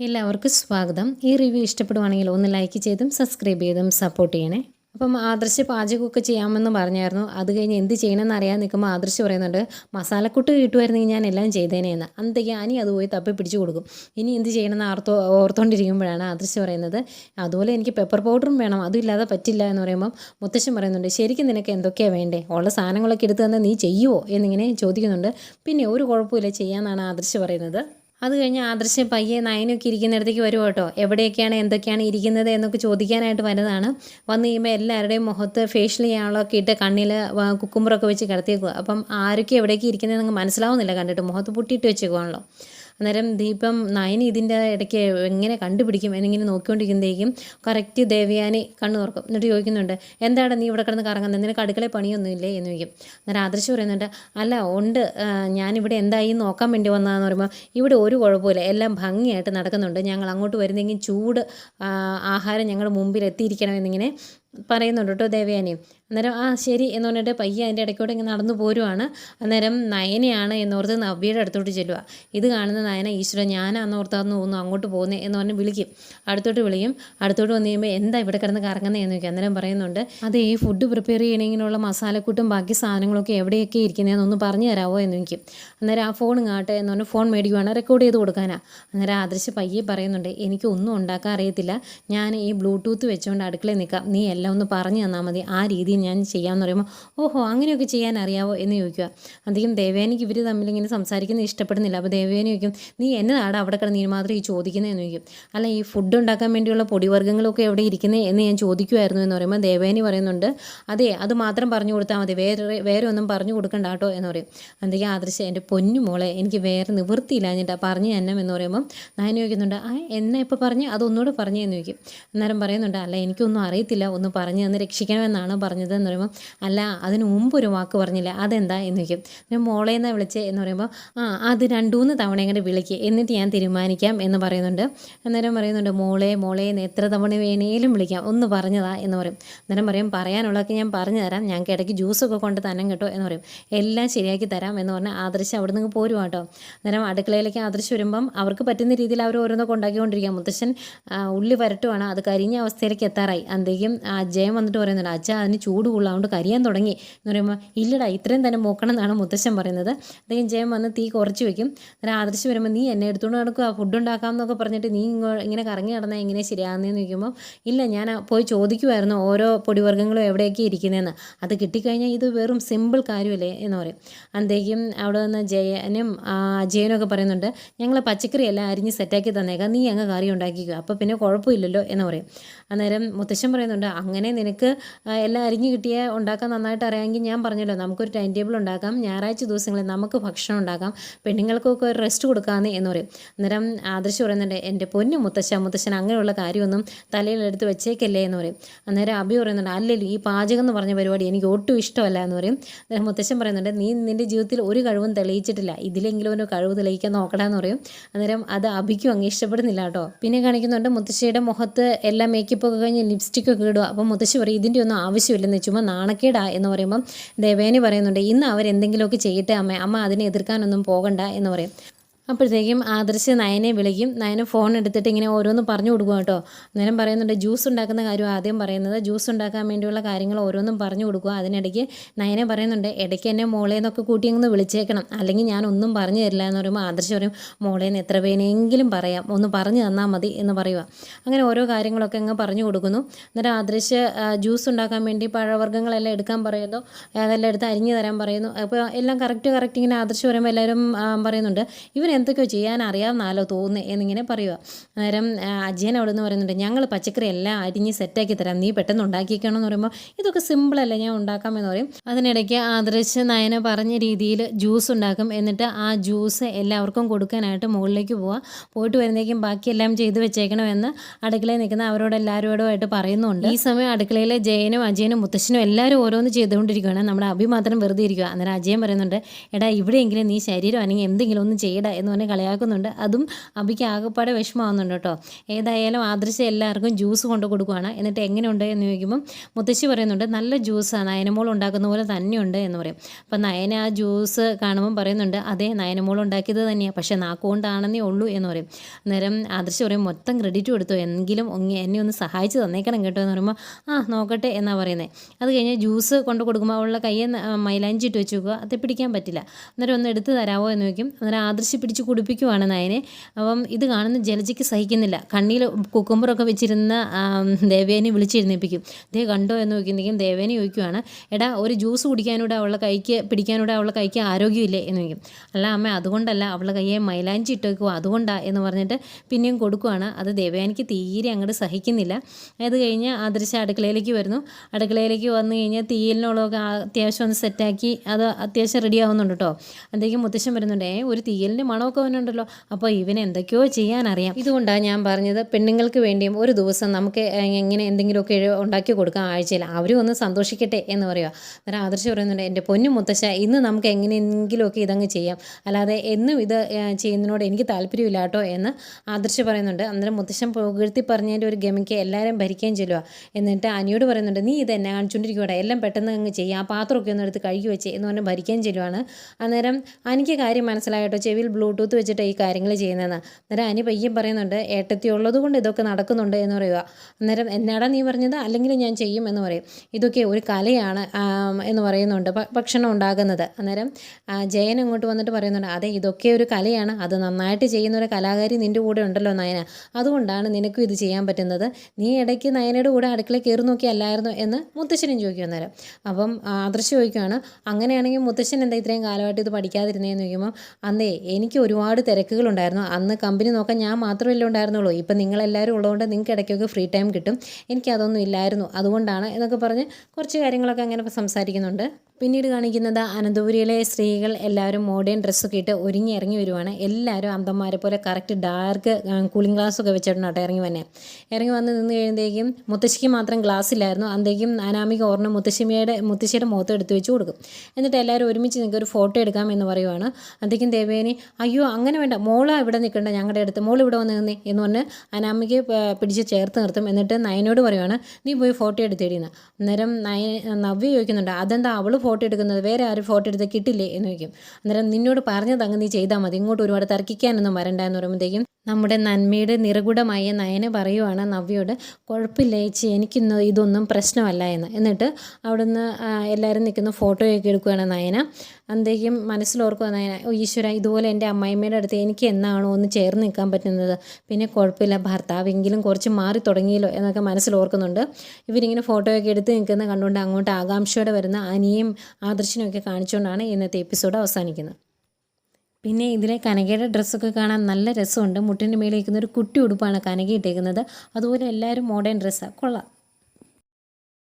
എല്ലാവർക്കും സ്വാഗതം. ഈ റിവ്യൂ ഇഷ്ടപ്പെടുവാണെങ്കിൽ ഒന്ന് ലൈക്ക് ചെയ്തും സബ്സ്ക്രൈബ് ചെയ്തും സപ്പോർട്ട് ചെയ്യണേ. അപ്പം ആദർശ് പാചകമൊക്കെ ചെയ്യാമെന്ന് പറഞ്ഞായിരുന്നു. അത് കഴിഞ്ഞ് എന്ത് ചെയ്യണമെന്ന് അറിയാൻ നിൽക്കുമ്പോൾ ആദർശ് പറയുന്നുണ്ട് മസാലക്കൂട്ട് കിട്ടുമായിരുന്നെങ്കിൽ ഞാൻ എല്ലാം ചെയ്തേനെയെന്ന് അന്നത്തേക്ക് അനി അത് പോയി തപ്പി പിടിച്ചു കൊടുക്കും. ഇനി എന്ത് ചെയ്യണമെന്ന് ആർത്തോ ഓർത്തുകൊണ്ടിരിക്കുമ്പോഴാണ് ആദർശ് പറയുന്നത്. അതുപോലെ എനിക്ക് പെപ്പർ പൗഡറും വേണം. അതുമില്ലാതെ പറ്റില്ല എന്ന് പറയുമ്പം മുത്തശ്ശൻ പറയുന്നുണ്ട് ശരിക്കും നിനക്ക് എന്തൊക്കെയാണ് വേണ്ടേ? ഉള്ള സാധനങ്ങളൊക്കെ എടുത്തു തന്നെ നീ ചെയ്യുമോ എന്നിങ്ങനെ ചോദിക്കുന്നുണ്ട്. പിന്നെ ഒരു കുഴപ്പമില്ല ചെയ്യാമെന്നാണ് ആദർശ് പറയുന്നത്. അത് കഴിഞ്ഞ് ആദർശ പയ്യെ നയനൊക്കെ ഇരിക്കുന്നിടത്തേക്ക് വരും കേട്ടോ. എവിടെയൊക്കെയാണ് എന്തൊക്കെയാണ് ഇരിക്കുന്നത് എന്നൊക്കെ ചോദിക്കാനായിട്ട് വരുന്നതാണ്. വന്ന് കഴിയുമ്പോൾ എല്ലാവരുടെയും മുഖത്ത് ഫേഷ്യൽ ചെയ്യാനുള്ളതൊക്കെ ഇട്ട് കണ്ണിൽ കുക്കുമ്പറൊക്കെ വെച്ച് കിടത്തിയേക്കുക അപ്പം ആരൊക്കെ എവിടേക്ക് ഇരിക്കുന്നതെന്ന് മനസ്സിലാവുന്നില്ല കണ്ടിട്ട്. മുഖത്ത് പൊട്ടിയിട്ട് വെച്ചേക്കുവാണല്ലോ. അന്നേരം ദീപം നയനി ഇതിന്റെ ഇടയ്ക്ക് എങ്ങനെ കണ്ടുപിടിക്കും? എന്നിങ്ങനെ നോക്കിക്കൊണ്ടിരിക്കുമ്പോഴേക്കും കറക്റ്റ് ദേവയാനി കണ്ണു തുറക്കും. എന്നിട്ട് ചോദിക്കുന്നുണ്ട് എന്താണ് നീ ഇവിടെ കിടന്ന് കറങ്ങുന്നത്? നിനക്ക് അടുക്കളയിൽ പണിയൊന്നുമില്ലേ? എന്ന് ചോദിക്കും. അന്നേരം ആദർശ് പറയുന്നുണ്ട് അല്ല ഉണ്ട്. ഞാനിവിടെ എന്തായി? നോക്കാൻ വേണ്ടി വന്നതെന്ന് പറയുമ്പോൾ ഇവിടെ ഒരു കുഴപ്പമില്ല എല്ലാം ഭംഗിയായിട്ട് നടക്കുന്നുണ്ട്. ഞങ്ങൾ അങ്ങോട്ട് വരുന്നെങ്കിൽ ചൂട് ആഹാരം ഞങ്ങളുടെ മുമ്പിൽ എത്തിയിരിക്കണം എന്നിങ്ങനെ പറയുന്നുണ്ട് കേട്ടോ ദേവയാനി. അന്നേരം ആ ശരി എന്ന് പറഞ്ഞിട്ട് പയ്യെ അതിന്റെ ഇടയ്ക്കൂടെ ഇങ്ങനെ നടന്നു പോരുവാണ്. അന്നേരം നയനയാണ് എന്നോർത്ത് നവ്യയുടെ അടുത്തോട്ട് ചെല്ലുക ഇത് കാണുന്ന നയന ഈശ്വരൻ ഞാനാന്നോർത്താന്ന് തോന്നുന്നു അങ്ങോട്ട് പോകുന്നത് എന്ന് പറഞ്ഞ് വിളിക്കും. അടുത്തോട്ട് വിളിക്കും അടുത്തോട്ട് വന്നു കഴിയുമ്പോൾ എന്താ ഇവിടെ കിടന്ന് കറങ്ങുന്നത് എന്ന് ചോദിക്കും. അന്നേരം പറയുന്നുണ്ട് അത് ഈ ഫുഡ് പ്രിപ്പയർ ചെയ്യണമെങ്കിലുള്ള മസാലക്കൂട്ടും ബാക്കി സാധനങ്ങളൊക്കെ എവിടെയൊക്കെ ഇരിക്കുന്നതെന്നൊന്ന് പറഞ്ഞു തരാമോ എന്ന് ചോദിക്കും. അന്നേരം ആ ഫോൺ ഇങ്ങാട്ടെ എന്ന് പറഞ്ഞ് ഫോൺ മേടിക്കുവാണ്. റെക്കോർഡ് ചെയ്ത് കൊടുക്കാനാ. അന്നേരം ആദർശ് പയ്യെ പറയുന്നുണ്ട് എനിക്കൊന്നും ഉണ്ടാക്കാൻ അറിയത്തില്ല. ഞാൻ ഈ ബ്ലൂടൂത്ത് വെച്ചുകൊണ്ട് അടുക്കളയിൽ നിൽക്കാം. നീ എല്ലാം ഒന്ന് പറഞ്ഞു തന്നാൽ മതി. ആ രീതിയിൽ ഞാൻ ചെയ്യാമെന്ന് പറയുമ്പോൾ ഓഹോ അങ്ങനെയൊക്കെ ചെയ്യാൻ അറിയാവോ? എന്ന് ചോദിക്കുക. അധികം ദേവേനിക്ക് ഇവർ തമ്മിൽ ഇങ്ങനെ സംസാരിക്കുന്നത് ഇഷ്ടപ്പെടുന്നില്ല. അപ്പോൾ ദേവേനി ചോദിക്കും നീ എന്നതാണ് അവിടെ കിടന്ന് നീ മാത്രം ഈ ചോദിക്കുന്നത് എന്ന് ചോദിക്കും. അല്ല ഈ ഫുഡ് ഉണ്ടാക്കാൻ വേണ്ടിയുള്ള പൊടിവർഗങ്ങളൊക്കെ എവിടെ ഇരിക്കുന്നത് എന്ന് ഞാൻ ചോദിക്കുമായിരുന്നു എന്ന് പറയുമ്പോൾ ദേവേനി പറയുന്നുണ്ട് അതെ അത് മാത്രം പറഞ്ഞു കൊടുത്താൽ മതി. വേറെ വേറെ ഒന്നും പറഞ്ഞു കൊടുക്കണ്ട കേട്ടോ എന്ന് പറയും. അധികം ആദർശ എന്റെ പൊന്നു മോളെ എനിക്ക് വേറെ നിവൃത്തിയില്ല എന്നിട്ട് പറഞ്ഞു തന്നെ എന്ന് പറയുമ്പോൾ നായന ചോദിക്കുന്നുണ്ട് ആ എന്നെ ഇപ്പോൾ പറഞ്ഞ്? അതൊന്നുകൂടെ പറഞ്ഞു? എന്ന് ചോദിക്കും. അന്നേരം പറയുന്നുണ്ട് അല്ല എനിക്കൊന്നും അറിയത്തില്ല. ഒന്ന് പറഞ്ഞു തന്ന് രക്ഷിക്കണമെന്നാണ് പറഞ്ഞത് എന്ന് പറയുമ്പോൾ അല്ല അതിന് മുമ്പ് ഒരു വാക്ക് പറഞ്ഞില്ല അതെന്താ? എന്ന് ചോദിക്കും. ഞാൻ മോളെ എന്നാ വിളിച്ച് എന്ന് പറയുമ്പോൾ ആ അത് രണ്ടു മൂന്ന് തവണ എങ്ങനെ വിളിക്കുക എന്നിട്ട് ഞാൻ തീരുമാനിക്കാം എന്ന് പറയുന്നുണ്ട്. അന്നേരം പറയുന്നുണ്ട് മോളെ മോളെ എന്ന് എത്ര തവണ വേണേലും വിളിക്കാം ഒന്ന് പറഞ്ഞതാ എന്ന് പറയും. അന്നേരം പറയും പറയാനുള്ളതൊക്കെ ഞാൻ പറഞ്ഞു തരാം ഞങ്ങൾക്ക് ഇടയ്ക്ക് ജ്യൂസൊക്കെ കൊണ്ട് തന്നെ കേട്ടോ എന്ന് പറയും. എല്ലാം ശരിയാക്കി തരാം എന്ന് പറഞ്ഞാൽ ആദർശ് അവിടെ നിന്ന് പോരും കേട്ടോ. അന്നേരം അടുക്കളയിലേക്ക് ആദർശ് വരുമ്പം അവർക്ക് പറ്റുന്ന രീതിയിൽ അവർ ഓരോന്നൊക്കെ ഉണ്ടാക്കിക്കൊണ്ടിരിക്കുക. മുത്തശ്ശൻ ഉള്ളി വരട്ടുവാണ് അത് കരിഞ്ഞ അവസ്ഥയിലേക്ക് എത്താറായി. അന്തേക്കും അജയം വന്നിട്ട് പറയുന്നുണ്ട് അച്ഛ അതിന് ചൂട് കൊള്ളാണ്ട് കരിയാൻ തുടങ്ങി. എന്ന് പറയുമ്പോൾ ഇല്ലടാ ഇത്രയും തന്നെ മോക്കണം എന്നാണ് മുത്തശ്ശൻ പറയുന്നത്. അദ്ദേഹം ജയം വന്ന് തീ കുറച്ച് വെക്കും. അന്നേരം ആദർശ് വരുമ്പോൾ നീ എന്നെ എടുത്തുകൊണ്ട് നടക്കുക ഫുഡ് ഉണ്ടാക്കാം എന്നൊക്കെ പറഞ്ഞിട്ട് നീ ഇങ്ങോ ഇങ്ങനെ കറങ്ങി നടന്നാൽ എങ്ങനെ ശരിയാകുന്നതെന്ന് ചോദിക്കുമ്പോൾ ഇല്ല ഞാൻ പോയി ചോദിക്കുമായിരുന്നു ഓരോ പൊടിവർഗങ്ങളും എവിടെയൊക്കെ ഇരിക്കുന്നതെന്ന് അത് കിട്ടിക്കഴിഞ്ഞാൽ ഇത് വെറും സിമ്പിൾ കാര്യമല്ലേ? എന്ന് പറയും. അന്തേക്കും അവിടെ നിന്ന് ജയനും അജയനും ഒക്കെ പറയുന്നുണ്ട് ഞങ്ങൾ പച്ചക്കറി എല്ലാം അരിഞ്ഞ് സെറ്റാക്കി തന്നേക്കാം. നീ അങ്ങ് കറി ഉണ്ടാക്കിക്കുക അപ്പോൾ പിന്നെ കുഴപ്പമില്ലല്ലോ എന്ന് പറയും. അന്നേരം മുത്തശ്ശൻ പറയുന്നുണ്ട് അങ്ങനെ നിനക്ക് എല്ലാം അരിഞ്ഞു കിട്ടിയ ഉണ്ടാക്കാൻ നന്നായിട്ട് അറിയാമെങ്കിൽ ഞാൻ പറഞ്ഞല്ലോ നമുക്കൊരു ടൈം ടേബിൾ ഉണ്ടാക്കാം ഞായറാഴ്ച ദിവസങ്ങളിൽ നമുക്ക് ഭക്ഷണം ഉണ്ടാക്കാം പെണ്ണുങ്ങൾക്കൊക്കെ ഒരു റെസ്റ്റ് കൊടുക്കാമെന്ന് എന്ന് പറയും. അന്നേരം ആദർശ് പറയുന്നുണ്ട് എന്റെ പൊന്നു മുത്തശ്ശ മുത്തശ്ശൻ അങ്ങനെയുള്ള കാര്യമൊന്നും തലയിലെടുത്ത് വെച്ചേക്കല്ലേ എന്ന് പറയും. അന്നേരം അഭി പറയുന്നുണ്ട് അല്ലല്ലോ ഈ പാചകം എന്ന് പറഞ്ഞ പരിപാടി എനിക്ക് ഒട്ടും ഇഷ്ടമല്ല എന്ന് പറയും. അന്നേരം മുത്തശ്ശൻ പറയുന്നുണ്ട് നീ നിന്റെ ജീവിതത്തിൽ ഒരു കഴിവും തെളിയിച്ചിട്ടില്ല ഇതിലെങ്കിലും ഒരു കഴിവ് തെളിയിക്കാൻ നോക്കണമെന്ന് പറയും. അന്നേരം അത് അഭിക്കും അങ്ങ് ഇഷ്ടപ്പെടുന്നില്ല കേട്ടോ. പിന്നെ കാണിക്കുന്നുണ്ട് മുത്തശ്ശിയുടെ മുഖത്ത് എല്ലാം മേക്കപ്പ് ഒക്കെ കഴിഞ്ഞ് ലിപ്സ്റ്റിക് ഒക്കെ ഇടുക. അപ്പം മുത്തശ്ശി പറയും ഇതിന്റെ ഒന്നും ആവശ്യമില്ലെന്ന് ചുമ്മാ നാണക്കേടാ എന്ന് പറയുമ്പം ദേവേനി പറയുന്നുണ്ട് ഇന്ന് അവരെന്തെങ്കിലുമൊക്കെ ചെയ്യട്ടെ അമ്മ അമ്മ അതിനെ എതിർക്കാനൊന്നും പോകണ്ട എന്ന് പറയും. അപ്പോഴത്തേക്കും ആദർശ് നയനെ വിളിക്കും. നയന ഫോൺ എടുത്തിട്ട് ഇങ്ങനെ ഓരോന്ന് പറഞ്ഞു കൊടുക്കും കേട്ടോ. അന്നേരം പറയുന്നുണ്ട് ജ്യൂസ് ഉണ്ടാക്കുന്ന കാര്യം ആദ്യം പറയുന്നത്. ജ്യൂസ് ഉണ്ടാക്കാൻ വേണ്ടിയുള്ള കാര്യങ്ങൾ ഓരോന്നും പറഞ്ഞു കൊടുക്കുക അതിനിടയ്ക്ക് നയനെ പറയുന്നുണ്ട് ഇടയ്ക്ക് എന്നെ മോളെ എന്നൊക്കെ കൂട്ടി ഒന്ന് വിളിച്ചേക്കണം. അല്ലെങ്കിൽ ഞാൻ ഒന്നും പറഞ്ഞു തരില്ല എന്ന് പറയുമ്പോൾ ആദർശ് പറയും മോളെ എത്ര പേനെങ്കിലും പറയാം. ഒന്ന് പറഞ്ഞു തന്നാൽ മതി എന്ന് പറയുക. അങ്ങനെ ഓരോ കാര്യങ്ങളൊക്കെ അങ്ങ് പറഞ്ഞു കൊടുക്കുന്നു. എന്നിട്ട് ആദർശ് ജ്യൂസ് ഉണ്ടാക്കാൻ വേണ്ടി പഴവർഗങ്ങളെല്ലാം എടുക്കാൻ പറയുന്നു. അതെല്ലാം എടുത്ത് അരിഞ്ഞു തരാൻ പറയുന്നു. അപ്പോൾ എല്ലാം കറക്റ്റ് കറക്റ്റ് ഇങ്ങനെ ആദർശ് പറയുമ്പോൾ എല്ലാവരും പറയുന്നുണ്ട് ഇവൻ എന്തൊക്കെയോ ചെയ്യാൻ അറിയാമെന്നാലോ തോന്നുന്നത് എന്നിങ്ങനെ പറയുക അന്നേരം അജയൻ അവിടെ നിന്ന് പറയുന്നുണ്ട് ഞങ്ങൾ പച്ചക്കറി എല്ലാം അരിഞ്ഞ് സെറ്റാക്കി തരാം. നീ പെട്ടെന്ന് ഉണ്ടാക്കിക്കണം എന്ന് പറയുമ്പോൾ ഇതൊക്കെ സിമ്പിളല്ലേ ഞാൻ ഉണ്ടാക്കാമെന്ന് പറയും. അതിനിടയ്ക്ക് ആദർശ് നയന പറഞ്ഞ രീതിയിൽ ജ്യൂസ് ഉണ്ടാക്കും. എന്നിട്ട് ആ ജ്യൂസ് എല്ലാവർക്കും കൊടുക്കാനായിട്ട് മുകളിലേക്ക് പോവുക പോയിട്ട് വരുന്നേക്കും ബാക്കിയെല്ലാം ചെയ്ത് വെച്ചേക്കണമെന്ന് അടുക്കളയിൽ നിൽക്കുന്ന അവരോട് എല്ലാവരോടുമായിട്ട് പറയുന്നുണ്ട്. ഈ സമയം അടുക്കളയിലെ ജയനും അജയനും മുത്തശ്ശനും എല്ലാവരും ഓരോന്ന് ചെയ്തുകൊണ്ടിരിക്കുകയാണ്. നമ്മുടെ അഭി മാത്രം വെറുതെ ഇരിക്കുക അന്നേരം അജയൻ പറയുന്നുണ്ട് എടാ ഇവിടെയെങ്കിലും നീ ശരീരം അല്ലെങ്കിൽ എന്തെങ്കിലും ഒന്ന് ചെയ്യടാ എന്ന് പറഞ്ഞ് കളിയാക്കുന്നുണ്ട്. അതും അബിക്ക് ആകെപ്പാടെ വിഷമമാകുന്നുണ്ട് കേട്ടോ. ഏതായാലും ആദർശ എല്ലാവർക്കും ജ്യൂസ് കൊണ്ട് കൊടുക്കുവാണ്. എന്നിട്ട് എങ്ങനെയുണ്ട് എന്ന് ചോദിക്കുമ്പം മുത്തശ്ശി പറയുന്നുണ്ട് നല്ല ജ്യൂസാണ് നയനമോൾ ഉണ്ടാക്കുന്ന പോലെ തന്നെയുണ്ട് എന്ന് പറയും. അപ്പം നയന ആ ജ്യൂസ് കാണുമ്പം പറയുന്നുണ്ട് അതേ നയനമോൾ ഉണ്ടാക്കിയത് തന്നെയാണ് പക്ഷേ നാക്കുകൊണ്ടാണെന്നേ ഉള്ളൂ എന്ന് പറയും. അന്നേരം ആദർശ് പറയും മൊത്തം ക്രെഡിറ്റ് കൊടുത്തു എങ്കിലും എന്നെ ഒന്ന് സഹായിച്ച് തന്നേക്കണം കേട്ടോ എന്ന് പറയുമ്പോൾ ആ നോക്കട്ടെ എന്നാണ് പറയുന്നത് അത് കഴിഞ്ഞ് ജ്യൂസ് കൊണ്ട് കൊടുക്കുമ്പോൾ അവളുടെ കയ്യിൽ മൈലാഞ്ചി ഇട്ട് വെച്ച് നോക്കുക അത് പിടിക്കാൻ പറ്റില്ല. അന്നേരം ഒന്ന് എടുത്ത് തരാമോ എന്ന് ചോദിക്കും. അന്നേരം ആദർശി കുടിപ്പിക്കുവാണ് നയനെ. അപ്പം ഇത് കാണുന്ന ജലജയ്ക്ക് സഹിക്കുന്നില്ല. കണ്ണിൽ കുക്കുമ്പറൊക്കെ വെച്ചിരുന്ന ദേവേനെ വിളിച്ചെഴുന്നേൽപ്പിക്കും. ദേ കണ്ടോ എന്ന് ചോദിക്കുന്നെങ്കിൽ ദേവേനെ ചോദിക്കുവാണ് എടാ ഒരു ജ്യൂസ് കുടിക്കാനൂടെ അവളുടെ കൈക്ക് പിടിക്കാനൂടെ അവളുടെ കൈക്ക് ആരോഗ്യമില്ലേ? എന്ന് ചോദിക്കും. അല്ല അമ്മ അതുകൊണ്ടല്ല. അവളുടെ കയ്യെ മൈലാഞ്ചി ഇട്ട് വെക്കുക അതുകൊണ്ടാണ് എന്ന് പറഞ്ഞിട്ട് പിന്നെയും കൊടുക്കുവാണ്. അത് ദേവേനയ്ക്ക് തീരെ അങ്ങോട്ട് സഹിക്കുന്നില്ല. അത് കഴിഞ്ഞ് ആദർശ അടുക്കളയിലേക്ക് വരുന്നു. അടുക്കളയിലേക്ക് വന്നു കഴിഞ്ഞാൽ തീയലിനുള്ളതൊക്കെ ആ- അത്യാവശ്യം ഒന്ന് സെറ്റാക്കി അത് അത്യാവശ്യം റെഡി ആവുന്നുണ്ട് കേട്ടോ അന്തേക്കും മുത്തശ്ശൻ വരുന്നുണ്ട് ഒരു തീയലിന്റെ മണമൊക്കെ അവനുണ്ടല്ലോ. അപ്പോൾ ഇവന് എന്തൊക്കെയോ ചെയ്യാനറിയാം. ഇതുകൊണ്ടാണ് ഞാൻ പറഞ്ഞത് പെണ്ണുങ്ങൾക്ക് വേണ്ടിയും ഒരു ദിവസം നമുക്ക് എങ്ങനെ എന്തെങ്കിലുമൊക്കെ ഉണ്ടാക്കി കൊടുക്കാം ആഴ്ചയിൽ അവരും ഒന്ന് സന്തോഷിക്കട്ടെ എന്ന് പറയുക അന്നേരം ആദർശ് പറയുന്നുണ്ട് എന്റെ പൊന്നു മുത്തശ്ശ ഇന്ന് നമുക്ക് എങ്ങനെയെങ്കിലുമൊക്കെ ഇതങ്ങ് ചെയ്യാം. അല്ലാതെ എന്നും ഇത് ചെയ്യുന്നതിനോട് എനിക്ക് താല്പര്യമില്ല കേട്ടോ എന്ന് ആദർശ് പറയുന്നുണ്ട്. അന്നേരം മുത്തശ്ശൻ പുകഴ്ത്തി പറഞ്ഞതിന്റെ ഒരു ഗമിക്ക് എല്ലാവരും ഭരിക്കുകയും ചെല്ലുക എന്നിട്ട് അനിയോട് പറയുന്നുണ്ട് നീ ഇത് എന്നെ കാണിച്ചുകൊണ്ടിരിക്കൂടെ എല്ലാം പെട്ടെന്ന് അങ്ങ് ചെയ്യാം. ആ പാത്രമൊക്കെ ഒന്ന് എടുത്ത് കഴുകി വെച്ച് എന്ന് പറഞ്ഞ് ഭരിക്കുകയും ചെല്ലുവാണ്. അന്നേരം എനിക്ക് കാര്യം മനസ്സിലായിട്ടോ? ചെവിയിൽ ബ്ലൂടൂത്ത് വെച്ചിട്ട് ഈ കാര്യങ്ങൾ ചെയ്യുന്നതെന്ന്. അന്നേരം അനി പയ്യം പറയുന്നുണ്ട് ഏട്ടത്തി ഉള്ളത് കൊണ്ട് ഇതൊക്കെ നടക്കുന്നുണ്ട് എന്ന് പറയുക അന്നേരം എന്നാടാ നീ പറഞ്ഞത്? അല്ലെങ്കിൽ ഞാൻ ചെയ്യും എന്ന് പറയും. ഇതൊക്കെ ഒരു കലയാണ് എന്ന് പറയുന്നുണ്ട് ഭക്ഷണം ഉണ്ടാകുന്നത്. അന്നേരം ജയൻ അങ്ങോട്ട് വന്നിട്ട് പറയുന്നുണ്ട് അതെ ഇതൊക്കെ ഒരു കലയാണ്. അത് നന്നായിട്ട് ചെയ്യുന്ന ഒരു കലാകാരി നിന്റെ കൂടെ ഉണ്ടല്ലോ നയന. അതുകൊണ്ടാണ് നിനക്കും ഇത് ചെയ്യാൻ പറ്റുന്നത്. നീ ഇടയ്ക്ക് നയനയുടെ കൂടെ അടുക്കള കയറി നോക്കിയല്ലായിരുന്നു എന്ന് മുത്തശ്ശനും ചോദിക്കും അന്നേരം. അപ്പം ആദർശ ചോദിക്കുകയാണ് അങ്ങനെയാണെങ്കിൽ മുത്തശ്ശൻ എന്താ ഇത്രയും കാലമായിട്ട് ഇത് പഠിക്കാതിരുന്നതെന്ന് ചോദിക്കുമ്പോൾ അന്നേ എനിക്ക് ഒരുപാട് തിരക്കുകളുണ്ടായിരുന്നു. അന്ന് കമ്പനി നോക്കാൻ ഞാൻ മാത്രമല്ലേ ഉണ്ടായിരുന്നുള്ളൂ. ഇപ്പം നിങ്ങളെല്ലാവരും ഉള്ളതുകൊണ്ട് നിങ്ങൾക്ക് ഇടയ്ക്കൊക്കെ ഫ്രീ ടൈം കിട്ടും. എനിക്കതൊന്നും ഇല്ലായിരുന്നു. അതുകൊണ്ടാണ് എന്നൊക്കെ പറഞ്ഞ് കുറച്ച് കാര്യങ്ങളൊക്കെ അങ്ങനെ സംസാരിക്കുന്നുണ്ട്. പിന്നീട് കാണിക്കുന്നത് അനന്തപുരിയിലെ സ്ത്രീകൾ എല്ലാവരും മോഡേൺ ഡ്രസ്സൊക്കെ ഇട്ട് ഒരുങ്ങി ഇറങ്ങി വരുവാണ്. എല്ലാവരും അന്തന്മാരെ പോലെ കറക്റ്റ് ഡാർക്ക് കൂളിംഗ് ഗ്ലാസ് ഒക്കെ വെച്ചിട്ടുണ്ട് കേട്ടോ ഇറങ്ങി വന്നെ. ഇറങ്ങി വന്ന് നിന്ന് കഴിയുമ്പോഴേക്കും മുത്തശ്ശിക്ക് മാത്രം ഗ്ലാസ് ഇല്ലായിരുന്നു. അന്തേക്കും അനാമിക ഓർണ മുത്തശ്ശിമയുടെ മുത്തശ്ശിയുടെ മുഖത്ത് എടുത്ത് വെച്ച് കൊടുക്കും. എന്നിട്ട് എല്ലാവരും ഒരുമിച്ച് നിങ്ങൾക്ക് ഒരു ഫോട്ടോ എടുക്കാം എന്ന് പറയുവാണ്. അന്തേക്കും ദേവേനി അയ്യോ അങ്ങനെ വേണ്ട. മോളാ ഇവിടെ നിൽക്കണ്ട. ഞങ്ങളുടെ അടുത്ത് മോൾ ഇവിടെ വന്ന് നിന്നേ എന്ന് പറഞ്ഞ് അനാമികയെ പ- പിടിച്ച് ചേർത്ത് നിർത്തും. എന്നിട്ട് നയനോട് പറയുവാണ് നീ പോയി ഫോട്ടോ എടുത്തേടിയെന്ന് അന്നേരം നയ നവ്യ ചോദിക്കുന്നുണ്ട് അതെന്താ അവൾ ഫോട്ടോ എടുക്കുന്നത്? വേറെ ആരും ഫോട്ടോ എടുത്ത് കിട്ടില്ലേ? എന്ന് ചോദിക്കും. അന്നേരം നിന്നോട് പറഞ്ഞത് അങ്ങ് നീ ചെയ്താൽ മതി. ഇങ്ങോട്ട് ഒരുപാട് തർക്കിക്കാനൊന്നും വരണ്ട എന്ന് പറയുമ്പോഴത്തേക്കും നമ്മുടെ നന്മയുടെ നിറകുടമായ നയന് പറയുവാണ് നവ്യോട് കുഴപ്പമില്ല ചേച്ചി എനിക്കിന്ന് ഇതൊന്നും പ്രശ്നമല്ല എന്ന്. എന്നിട്ട് അവിടുന്ന് എല്ലാവരും നിൽക്കുന്ന ഫോട്ടോയൊക്കെ എടുക്കുകയാണ് നയന. അന്തേക്കും മനസ്സിലോർക്കുക നയന ഓ ഈശ്വര ഇതുപോലെ എന്റെ അമ്മായിമ്മയുടെ അടുത്ത് എനിക്ക് എന്നാണോ ഒന്ന് ചേർന്ന് നിൽക്കാൻ പറ്റുന്നത്? പിന്നെ കുഴപ്പമില്ല ഭർത്താവെങ്കിലും കുറച്ച് മാറി തുടങ്ങിയല്ലോ എന്നൊക്കെ മനസ്സിലോർക്കുന്നുണ്ട് ഇവരിങ്ങനെ ഫോട്ടോയൊക്കെ എടുത്ത് നിൽക്കുന്ന കണ്ടുകൊണ്ട് അങ്ങോട്ട് ആകാംക്ഷയോടെ വരുന്ന അനിയും ആദർശനും ഒക്കെ കാണിച്ചുകൊണ്ടാണ് ഇന്നത്തെ എപ്പിസോഡ് അവസാനിക്കുന്നത്. പിന്നെ ഇതിലെ കനകയുടെ ഡ്രസ്സൊക്കെ കാണാൻ നല്ല രസമുണ്ട്. മുട്ടിന്റെ മേളിൽ ഇരിക്കുന്ന ഒരു കുട്ടി ഉടുപ്പാണ് കനക ഇട്ടേക്കുന്നത്. അതുപോലെ എല്ലാവരും മോഡേൺ ഡ്രസ്സാണ് കൊള്ളാം.